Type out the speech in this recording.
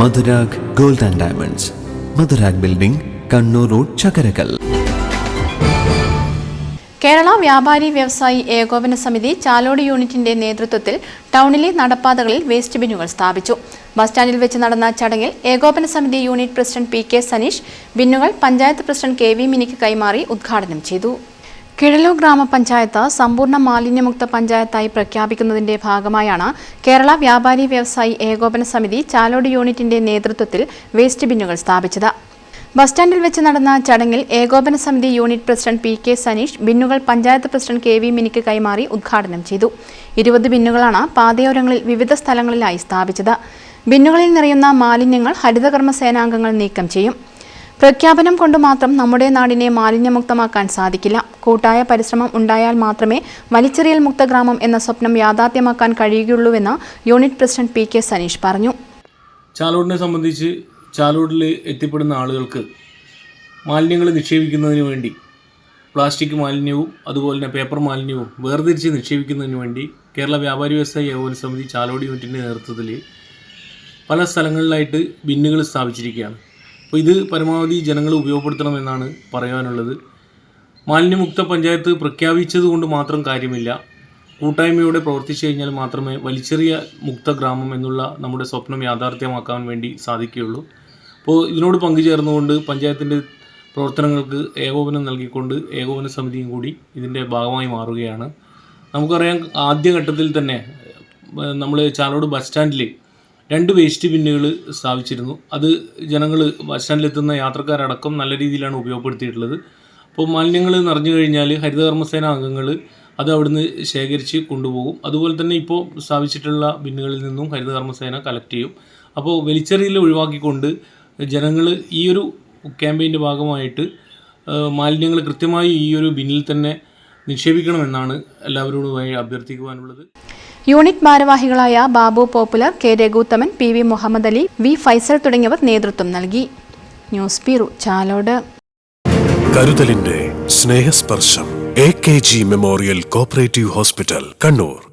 Madhurag gold and diamonds. Madhurag building Kannur road Chakkarakkal. Kerala വ്യാപാരി വ്യവസായി ഏകോപന സമിതി ചാലോട് യൂണിറ്റിന്റെ നേതൃത്വത്തിൽ ടൗണിലെ നടപ്പാതകളിൽ വേസ്റ്റ് ബിന്നുകൾ സ്ഥാപിച്ചു. ബസ് സ്റ്റാൻഡിൽ വെച്ച് നടന്ന ചടങ്ങിൽ ഏകോപന സമിതി unit president P K Saneesh ബിന്നുകൾ panchayat president K V മിനിക്ക് കൈമാറി ഉദ്ഘാടനം ചെയ്തു. കിഴലൂർ ഗ്രാമപഞ്ചായത്ത് സമ്പൂർണ മാലിന്യമുക്ത പഞ്ചായത്തായി പ്രഖ്യാപിക്കുന്നതിന്റെ ഭാഗമായാണ് കേരള വ്യാപാരി വ്യവസായി ഏകോപന സമിതി ചാലോട് യൂണിറ്റിന്റെ നേതൃത്വത്തിൽ വേസ്റ്റ് ബിന്നുകൾ സ്ഥാപിച്ചത്. ബസ് സ്റ്റാൻഡിൽ വെച്ച് നടന്ന ചടങ്ങിൽ ഏകോപന സമിതി unit president P K Saneesh ബിന്നുകൾ panchayat president K V മിനിക്ക് കൈമാറി ഉദ്ഘാടനം ചെയ്തു. ഇരുപത് ബിന്നുകളാണ് പാതയോരങ്ങളിൽ വിവിധ സ്ഥലങ്ങളിലായി സ്ഥാപിച്ചത്. ബിന്നുകളിൽ നിറയുന്ന മാലിന്യങ്ങൾ ഹരിതകർമ്മ സേനാംഗങ്ങൾ നീക്കം ചെയ്യും. പ്രഖ്യാപനം കൊണ്ട് മാത്രം നമ്മുടെ നാടിനെ മാലിന്യമുക്തമാക്കാൻ സാധിക്കില്ല. കൂട്ടായ പരിശ്രമം ഉണ്ടായാൽ മാത്രമേ വലിച്ചെറിയൽ മുക്ത ഗ്രാമം എന്ന സ്വപ്നം യാഥാർത്ഥ്യമാക്കാൻ കഴിയുകയുള്ളൂവെന്ന് unit president P K Saneesh പറഞ്ഞു. ചാലോടിനെ സംബന്ധിച്ച് ചാലോടിൽ എത്തിപ്പെടുന്ന ആളുകൾക്ക് മാലിന്യങ്ങൾ നിക്ഷേപിക്കുന്നതിന് വേണ്ടി പ്ലാസ്റ്റിക് മാലിന്യവും അതുപോലെ തന്നെ പേപ്പർ മാലിന്യവും വേർതിരിച്ച് നിക്ഷേപിക്കുന്നതിന് വേണ്ടി കേരള വ്യാപാരി വ്യവസായ ഏകോപന സമിതി ചാലോട് യൂണിറ്റിന്റെ നേതൃത്വത്തിൽ പല സ്ഥലങ്ങളിലായിട്ട് ബിന്നുകൾ സ്ഥാപിച്ചിരിക്കുകയാണ്. അപ്പോൾ ഇത് പരമാവധി ജനങ്ങൾ ഉപയോഗപ്പെടുത്തണമെന്നാണ് പറയാനുള്ളത്. മാലിന്യമുക്ത പഞ്ചായത്ത് പ്രഖ്യാപിച്ചത് കൊണ്ട് മാത്രം കാര്യമില്ല. കൂട്ടായ്മയോടെ പ്രവർത്തിച്ചു കഴിഞ്ഞാൽ മാത്രമേ വലിച്ചെറിയ മുക്ത ഗ്രാമം എന്നുള്ള നമ്മുടെ സ്വപ്നം യാഥാർത്ഥ്യമാക്കാൻ വേണ്ടി സാധിക്കുകയുള്ളൂ. അപ്പോൾ ഇതിനോട് പങ്കുചേർന്നുകൊണ്ട് പഞ്ചായത്തിന്റെ പ്രവർത്തനങ്ങൾക്ക് ഏകോപനം നൽകിക്കൊണ്ട് ഏകോപന സമിതിയും കൂടി ഇതിന്റെ ഭാഗമായി മാറുകയാണ്. നമുക്കറിയാം ആദ്യഘട്ടത്തിൽ തന്നെ നമ്മൾ ചാലോട് ബസ് സ്റ്റാൻഡിൽ രണ്ട് വേസ്റ്റ് ബിന്നുകൾ സ്ഥാപിച്ചിരുന്നു. അത് ജനങ്ങൾ ബസ് സ്റ്റാൻഡിലെത്തുന്ന യാത്രക്കാരടക്കം നല്ല രീതിയിലാണ് ഉപയോഗപ്പെടുത്തിയിട്ടുള്ളത്. അപ്പോൾ മാലിന്യങ്ങൾ നിറഞ്ഞു കഴിഞ്ഞാൽ ഹരിതകർമ്മസേന അംഗങ്ങൾ അത് അവിടുന്ന് ശേഖരിച്ച് കൊണ്ടുപോകും. അതുപോലെ തന്നെ ഇപ്പോൾ സ്ഥാപിച്ചിട്ടുള്ള ബിന്നുകളിൽ നിന്നും ഹരിതകർമ്മസേന കളക്ട് ചെയ്യും. അപ്പോൾ വെളിച്ചെറിയിൽ ഒഴിവാക്കിക്കൊണ്ട് ജനങ്ങൾ ഈ ഒരു ക്യാമ്പയിന്റെ ഭാഗമായിട്ട് മാലിന്യങ്ങൾ കൃത്യമായി ഈ ഒരു ബിന്നിൽ തന്നെ നിക്ഷേപിക്കണമെന്നാണ് എല്ലാവരോടുമായി അഭ്യർത്ഥിക്കുവാനുള്ളത്. യൂണിറ്റ് ഭാരവാഹികളായ Babu popular K Raghuthaman P V Muhammad Ali V Faisal തുടങ്ങിയവർ നേതൃത്വം നൽകി. News bureau Chalode. കരുതലിന്റെ Snehasparsham A K G memorial cooperative hospital Kannur.